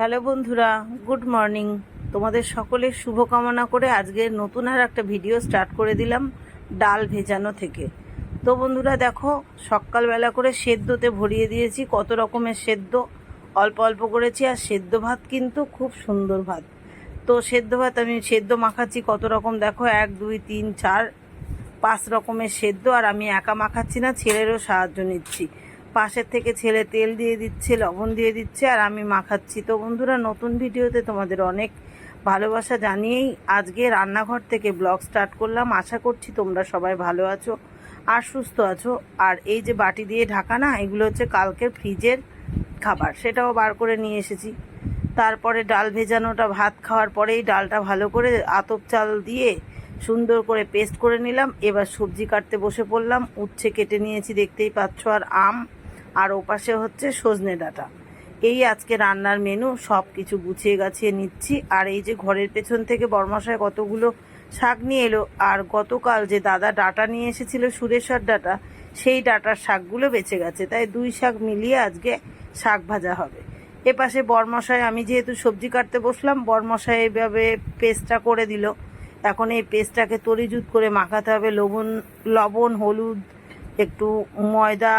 Hello বন্ধুরা, good morning. তোমাদের সকলের শুভকামনা করে আজকে নতুন আর একটা ভিডিও স্টার্ট করে দিলাম ডাল ভেজানো থেকে। তো বন্ধুরা, দেখো, সকালবেলা করে সেদ্ধতে ভরিয়ে দিয়েছি, কত রকমের সেদ্ধ। অল্প অল্প করেছি আর সেদ্ধ ভাত কিন্তু খুব সুন্দর ভাত। তো সেদ্ধ ভাত আমি সেদ্ধ মাখাচ্ছি কত রকম, দেখো, এক, দুই, তিন, চার, পাঁচ রকমের সেদ্ধ। আর আমি একা মাখাচ্ছি না, ছেলেরও সাহায্য নিচ্ছি। পাশের থেকে ছেলে তেল দিয়ে দিচ্ছে, লবণ দিয়ে দিচ্ছে, আর আমি মাখাচ্ছি। তো বন্ধুরা, নতুন ভিডিওতে তোমাদের অনেক ভালোবাসা জানিয়েই আজকে রান্নাঘর থেকে ব্লগ স্টার্ট করলাম। আশা করছি তোমরা সবাই ভালো আছো আর সুস্থ আছো। আর এই যে বাটি দিয়ে ঢাকা না, এগুলো হচ্ছে কালকের ফ্রিজের খাবার, সেটাও বার করে নিয়ে এসেছি। তারপরে ডাল ভেজানোটা, ভাত খাওয়ার পরেই ডালটা ভালো করে আতপ চাল দিয়ে সুন্দর করে পেস্ট করে নিলাম। এবার সবজি কাটতে বসে পড়লাম, উচ্ছে কেটে নিয়েছি, দেখতেই পাচ্ছ, আর আম আর ওপাশে হচ্ছে সজনে ডাঁটা। এই আজকে রান্নার মেনু সব কিছু গুছিয়ে গাছিয়ে নিচ্ছি। আর এই যে ঘরের পেছন থেকে বর্মশায় কতগুলো শাক নিয়ে এলো, আর গতকাল যে দাদা ডাটা নিয়ে এসেছিল, সুরেশ্বর ডাটা, সেই ডাটার শাকগুলো বেঁচে গেছে। তাই দুই শাক মিলিয়ে আজকে শাক ভাজা হবে। এপাশে বরমশাই আমি যেহেতু সবজি কাটতে বসলাম বরমশাই এইভাবে পেস্টটা করে দিল। এখন এই পেস্টটাকে তরিজুত করে মাখাতে হবে। লবণ লবণ, হলুদ, একটু ময়দা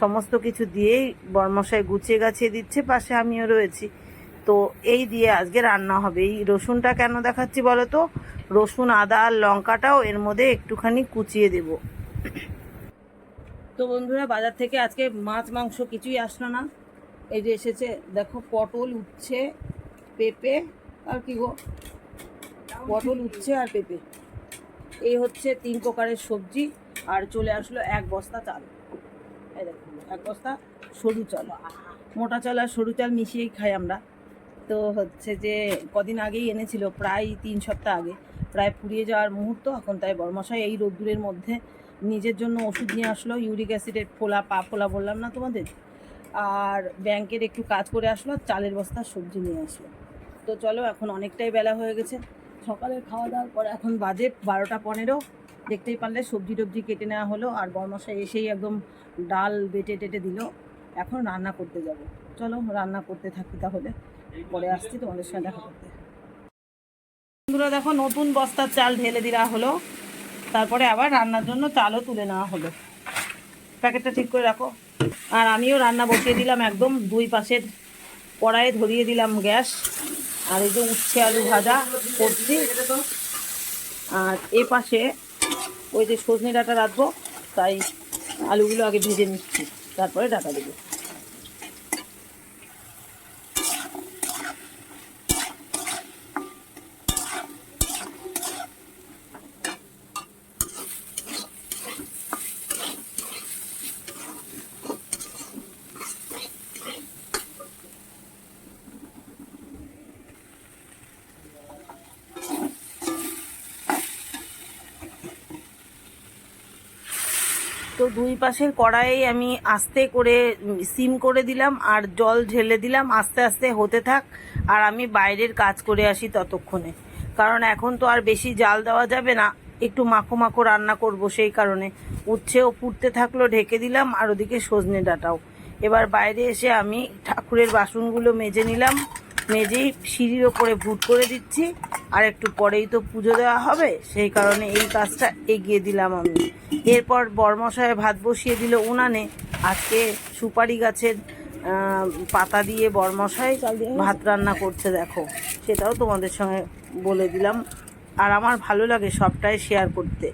সমস্ত কিছু দিয়েই বরমশাই গুছিয়ে গাছিয়ে দিচ্ছে, পাশে আমিও রয়েছি। তো এই দিয়ে আজকে রান্না হবে। এই রসুনটা কেন দেখাচ্ছি বলো তো রসুন, আদা আর লঙ্কাটাও এর মধ্যে একটুখানি কুচিয়ে দেব। তো বন্ধুরা, বাজার থেকে আজকে মাছ, মাংস কিছুই আসলো না। এই যে এসেছে, দেখো, পটল উচ্ছে পেঁপে, আর কি গো? পটল উচ্ছে আর পেঁপে। এই হচ্ছে তিন প্রকারের সবজি, আর চলে আসলো এক বস্তা চাল। এক বস্তা সরু চাল। মোটা চাল আর সরু চাল মিশিয়েই খাই আমরা। তো হচ্ছে যে কদিন আগেই এনেছিল, প্রায় তিন সপ্তাহ আগে। প্রায় ফুরিয়ে যাওয়ার মুহূর্ত, এখন তাই বর্মশাই এই রোদ্দুরের মধ্যে নিজের জন্য ওষুধ নিয়ে আসলো, ইউরিক অ্যাসিডের ফোলা পা ফোলা বললাম না তোমাদের? আর ব্যাংকের একটু কাজ করে আসলো চালের বস্তা সবজি নিয়ে আসলো। তো চলো, এখন অনেকটাই বেলা হয়ে গেছে। সকালের খাওয়া দাওয়ার পর এখন বাজে বারোটা পনেরো। দেখতেই পারলে সবজি টবজি কেটে নেওয়া হলো আর বর্মশাই এসেই একদম ডাল বেটে টেটে দিল। এখন রান্না করতে যাব। চলো রান্না করতে থাকি তাহলে। পরে আসছি তোমাদের সঙ্গে দেখা করতে। বন্ধুরা দেখো, নতুন বস্তার চাল ঢেলে দেওয়া হলো। তারপরে আবার রান্নার জন্য চালও তুলে নেওয়া হলো। প্যাকেটটা ঠিক করে রাখো। আর আমিও রান্না বসিয়ে দিলাম একদম দুই পাশের কড়াইয়ে ধরিয়ে দিলাম গ্যাস। আর এই যে উচ্ছে আলু ভাজা করছি। আর এ পাশে ওই যে সজনে ডাঁটা রাখব তাই আলুগুলো আগে ভেজে নিচ্ছি তারপরে ডাটা দেবো। তো দুই পাশের কড়াই আমি আস্তে করে সিম করে দিলাম আর জল ঢেলে দিলাম। আস্তে আস্তে হতে থাক আর আমি বাইরের কাজ করে আসি ততক্ষণে। কারণ এখন তো আর বেশি জাল দেওয়া যাবে না। একটু মাখো মাখো রান্না করব সেই কারণে। উচ্ছেও পুড়তে থাকল, ঢেকে দিলাম আর ওদিকে সজনে ডাটাও। এবার বাইরে এসে আমি ঠাকুরের বাসনগুলো মেজে নিলাম। মেজেই সিঁড়ির ওপরে ভুট করে দিচ্ছি। আর একটু পরেই তো পুজো দেওয়া হবে। সেই কারণে এই কাজটা এগিয়ে দিলাম আমি। এরপর বর্মশায় ভাত বসিয়ে দিল উনানে। আজকে সুপারি গাছের পাতা দিয়ে বর্মশাই ভাত রান্না করছে দেখো। সেটাও তোমাদের সঙ্গে বলে দিলাম। আর আমার ভালো লাগে সবটাই শেয়ার করতে।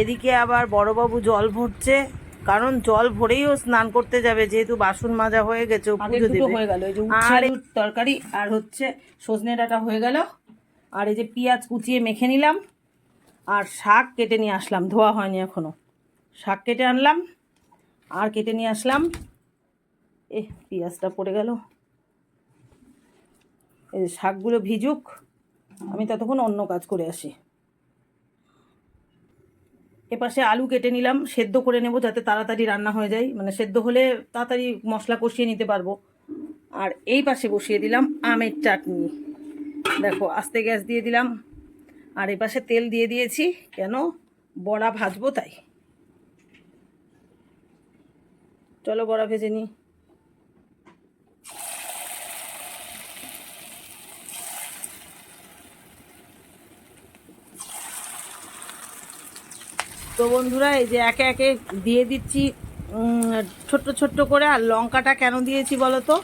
এদিকে আবার বড়বাবু জল ভরছে কারণ জল ভরেই ও স্নান করতে যাবে যেহেতু বাসন মাজা হয়ে গেছে ও পুজো দেবে। হয়ে গেল এই যে আর এই তরকারি আর হচ্ছে সজনে ডাঁটা হয়ে গেল। আর এই যে পেঁয়াজ কুচিয়ে মেখে নিলাম। আর শাক কেটে নিয়ে আসলাম ধোয়া হয়নি এখনও। শাক কেটে আনলাম, আর কেটে নিয়ে আসলাম। এ পেঁয়াজটা পড়ে গেল। এই শাকগুলো ভিজুক, আমি ততক্ষণ অন্য কাজ করে আসি। এপাশে আলু কেটে নিলাম, সেদ্ধ করে নেব যাতে তাড়াতাড়ি রান্না হয়ে যায়। মানে সেদ্ধ হলে তাড়াতাড়ি মশলা কষিয়ে নিতে পারব। আর এই পাশে বসিয়ে দিলাম আমের চাটনি। দেখো, আস্তে গ্যাস দিয়ে দিলাম, আর এই পাশে তেল দিয়ে দিয়েছি, কেন বড়া ভাজবো তাই। চলো বড়া ভেজে নিই। তো বন্ধুরা, এই যে একে একে দিয়ে দিচ্ছি ছোট্ট ছোট্ট করে, আর লঙ্কাটা কেন দিয়েছি বলো তো?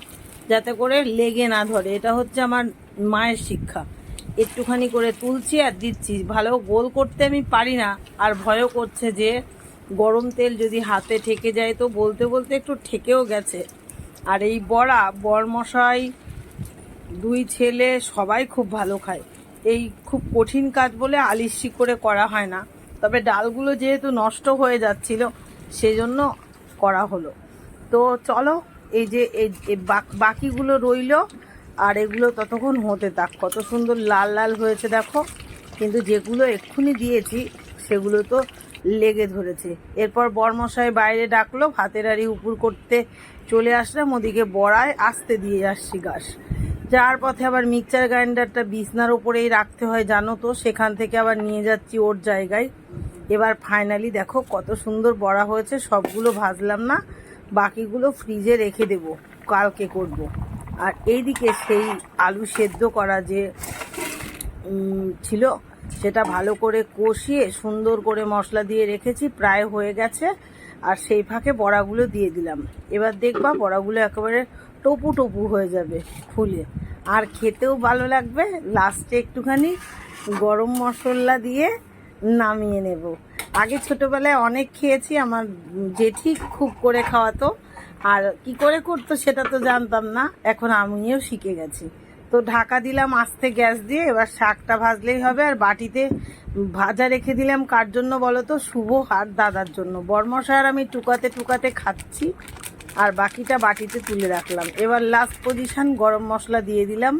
যাতে করে লেগে না ধরে। এটা হচ্ছে আমার মায়ের শিক্ষা। একটুখানি করে তুলছি আর দিচ্ছি। ভালো গোল করতে আমি পারি না, আর ভয়ও করছে যে গরম তেল যদি হাতে ঠেকে যায়, তো বলতে বলতে একটু ঠেকেও গেছে। আর এই বড়া, বরমশাই, দুই ছেলে সবাই খুব ভালো খায়। এই খুব কঠিন কাজ বলে আলিস্যি করে করা হয় না। তবে ডালগুলো যেহেতু নষ্ট হয়ে যাচ্ছিল, সেজন্য করা হলো। তো চলো, এই যে এই এই বাক- বাকিগুলো রইল, আর এগুলো ততক্ষণ হতে থাক। কত সুন্দর লাল লাল হয়েছে, দেখো। কিন্তু যেগুলো এক্ষুনি দিয়েছি, সেগুলো তো লেগে ধরেছে। এরপর বরমশাই বাইরে ডাকলো, ভাতের আড়ি উপর করতে চলে আসলাম, ওদিকে বড়ায় আসতে দিয়ে আসছি গাছ যাওয়ার পথে আবার মিক্সচার গ্রাইন্ডারটা বিছনার ওপরেই রাখতে হয়, জানো তো, সেখান থেকে আবার নিয়ে যাচ্ছি ওর জায়গায়। এবার ফাইনালি দেখো কত সুন্দর বড়া হয়েছে, সবগুলো ভাজলাম না, বাকিগুলো ফ্রিজে রেখে দেব, কালকে করব। আর এইদিকে সেই আলু সেদ্ধ করা যে ছিল সেটা ভালো করে কষিয়ে সুন্দর করে মশলা দিয়ে রেখেছি, প্রায় হয়ে গেছে। আর সেই ফাঁকে বড়াগুলো দিয়ে দিলাম। এবার দেখবা বড়াগুলো একেবারে টপু টপু হয়ে যাবে ফুলে। আর খেতেও ভালো লাগবে। লাস্টে একটুখানি গরম মশলা দিয়ে নামিয়ে নেব। আগে ছোটবেলায় অনেক খেয়েছি, আমার জেঠি খুব করে খাওয়াতো। আর কি করে করতো সেটা তো জানতাম না। এখন আমিও শিখে গেছি। তো ঢাকা দিলাম আস্তে গ্যাস দিয়ে, এবার শাকটা ভাজলেই হবে। আর বাটিতে ভাজা রেখে দিলাম কার জন্য বলো তো? শুভ আর দাদার জন্য। বর্মশার আমি টুকাতে টুকাতে খাচ্ছি, আর বাকিটা বাটিতে তুলে রাখলাম। এবার লাস্ট পজিশন গরম মশলা দিয়ে দিলাম।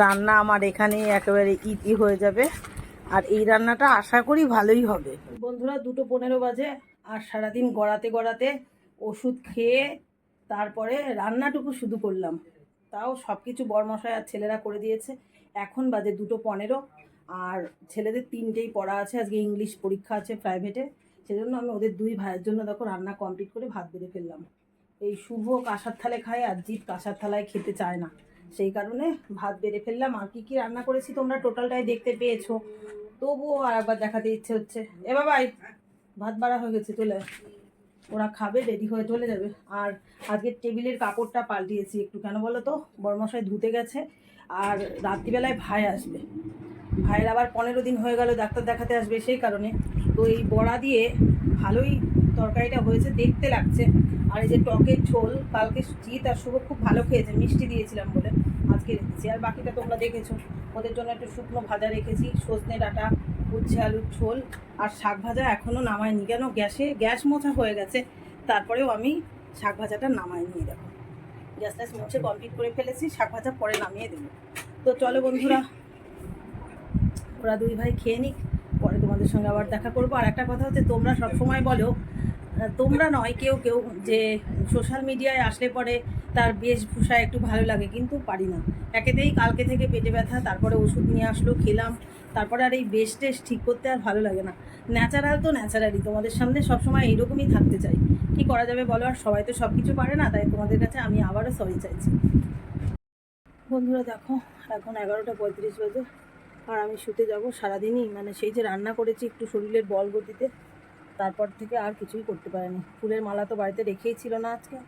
রান্না আমার এখানেই একেবারে ইতি হয়ে যাবে। আর এই রান্নাটা আশা করি ভালোই হবে। বন্ধুরা, দুটো পনেরো বাজে, আর সারাদিন গড়াতে গড়াতে ওষুধ খেয়ে তারপরে রান্নাটুকু শুধু করলাম। তাও সব কিছু বরমশাই আর ছেলেরা করে দিয়েছে। এখন বাজে দুটো পনেরো, আর ছেলেদের তিনটেই পড়া আছে। আজকে ইংলিশ পরীক্ষা আছে প্রাইভেটে। সেজন্য আমি ওদের দুই ভাইয়ের জন্য দেখো রান্না কমপ্লিট করে ভাত বেড়ে ফেললাম। এই শুভ কাঁসার থালে খায় আর জিৎ কাঁসার থালায় খেতে চায় না। সেই কারণে ভাত বেড়ে ফেললাম। আর কি কি রান্না করেছি তোমরা টোটালটাই দেখতে পেয়েছ। তবুও আর একবার দেখাতে ইচ্ছে হচ্ছে। এ বাবাই, ভাত বাড়া হয়ে গেছে, চলে। ওরা খাবে রেডি হয়ে চলে যাবে। আর আজকে টেবিলের কাপড়টা পাল্টিয়েছি একটু। কেন বলো তো? বরমশাই ধুতে গেছে আর রাত্রিবেলায় ভাই আসবে। ভাইয়ের আবার পনেরো দিন হয়ে গেল, ডাক্তার দেখাতে আসবে সেই কারণে। তো এই বড়া দিয়ে ভালোই তরকারিটা হয়েছে, দেখতে লাগছে। আর এই যে টকের ঝোল, কালকে জিৎ আর শুভ খুব ভালো খেয়েছে, মিষ্টি দিয়েছিলাম বলে আজকে রেখেছি। আর বাকিটা তোমরা দেখেছ। ওদের জন্য একটু শুকনো ভাজা রেখেছি, সজনে ডাঁটা উচ্ছে আলুর ঝোল আর শাক ভাজা এখনও নামাইনি কেন? গ্যাসে, গ্যাস মোছা হয়ে গেছে। তারপরেও আমি শাক ভাজাটা নামাইনি দেখো। গ্যাস ট্যাস মুছে কমপ্লিট করে ফেলেছি, শাক ভাজা পরে নামিয়ে দেবো। তো চলো বন্ধুরা, ওরা দুই ভাই খেয়ে নিক, পরে তোমাদের সঙ্গে আবার দেখা করব। আর একটা কথা হচ্ছে, তোমরা সব সময় বলো তোমরা নয়, কেউ কেউ যে সোশ্যাল মিডিয়ায় আসলে পরে তার বেশভূষা একটু ভালো লাগে, কিন্তু পারি না। একেতেই কালকে থেকে পেটে ব্যথা, তারপরে ওষুধ নিয়ে আসলো, খেলাম তারপরে আর এই বেশ টেস্ট ঠিক করতে আর ভালো লাগে না। ন্যাচারাল তো ন্যাচারালি তোমাদের সামনে সবসময় এইরকমই থাকতে চাই। কি করা যাবে বলো? আর সবাই তো সব কিছু পারে না, তাই তোমাদের কাছে আমি আবারও সরি চাইছি। বন্ধুরা দেখো, এখন এগারোটা পঁয়ত্রিশ বাজে, আর আমি শুতে যাব সারাদিনই। মানে সেই যে রান্না করেছি একটু শরীরের বল গতিতে, তারপর থেকে আর কিছুই করতে পারিনি। ফুলের মালা তো বাড়িতে রেখেই ছিল না আজকে।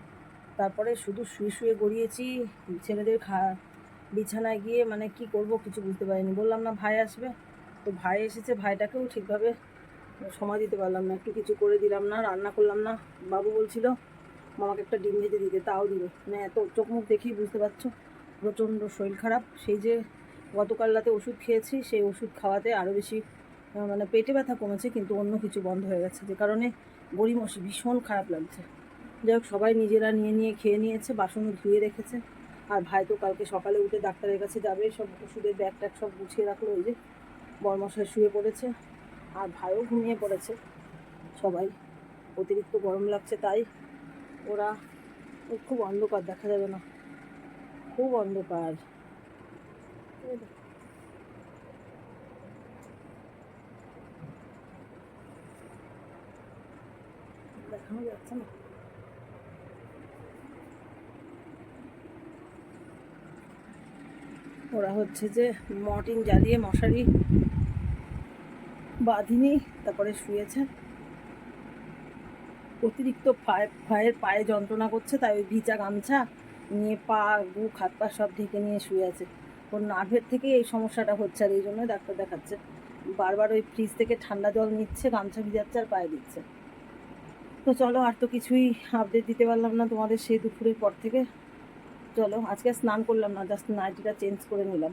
তারপরে শুধু শুয়ে শুয়ে গড়িয়েছি, ছেলেদের খা বিছানায় গিয়ে মানে কি করব কিছু বুঝতে পারিনি। বললাম, না, ভাই আসবে। তো ভাই এসেছে, ভাইটাকেও ঠিকভাবে সময় দিতে পারলাম না। একটু কিছু করে দিলাম না, রান্না করলাম না। বাবু বলছিল, মামাকে একটা ডিম ভেজে দিতে। তাও দিল মানে এত চোখ মুখ দেখেই বুঝতে পারছ, প্রচণ্ড শরীর খারাপ। সেই যে গতকাল রাতে ওষুধ খেয়েছি, সেই ওষুধ খাওয়াতে আরও বেশি মানে পেটে ব্যথা কমেছে, কিন্তু অন্য কিছু বন্ধ হয়ে গেছে। যে কারণে গড়িমসি ভীষণ খারাপ লাগছে। যাই হোক, সবাই নিজেরা নিয়ে নিয়ে খেয়ে নিয়েছে, বাসনও ধুয়ে রেখেছে। আর ভাই তো কালকে সকালে উঠে ডাক্তারের কাছে যাবে, সব ওষুধের ব্যাগ ট্যাগ সব গুছিয়ে রাখল ওই যে বরমশাই শুয়ে পড়েছে আর ভাইও ঘুমিয়ে পড়েছে, সবাই। অতিরিক্ত গরম লাগছে তাই ওরা খুব অন্ধকার, দেখা যাবে না। খুব অন্ধকার। দেখানো যাচ্ছে না। ওরা হচ্ছে যে মর্টিন জ্বালিয়ে মশারি বাঁধিনি, তারপরে শুয়েছে। অতিরিক্ত ভয়ের পায়ে যন্ত্রণা করছে, তাই ওই ভিজা গামছা নিয়ে পা বুক হাত পা সব ঢেকে নিয়ে শুয়ে আছে। ওর নার্ভের থেকে এই সমস্যাটা হচ্ছে আর এই জন্য ডাক্তার দেখাচ্ছে। বারবার ওই ফ্রিজ থেকে ঠান্ডা জল নিচ্ছে, গামছা ভিজাচ্ছে আর পায়ে দিচ্ছে। তো চলো, আর তো কিছুই আপডেট দিতে পারলাম না তোমাদের সেই দুপুরের পর থেকে। চলো, আজকে স্নান করলাম না জাস্ট নাইটিটা চেঞ্জ করে নিলাম।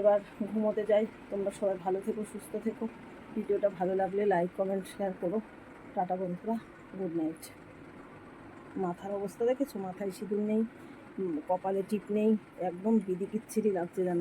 এবার ঘুমোতে যাই, তোমরা সবাই ভালো থেকো, সুস্থ থেকো। ভিডিওটা ভালো লাগলে লাইক কমেন্ট শেয়ার করো। টাটা বন্ধুরা গুড নাইট মাথার অবস্থা দেখেছ? মাথায় সিঁদুর নেই কপালে টিপ নেই, একদম বিদিকিচ্ছিরি লাগছে যেন।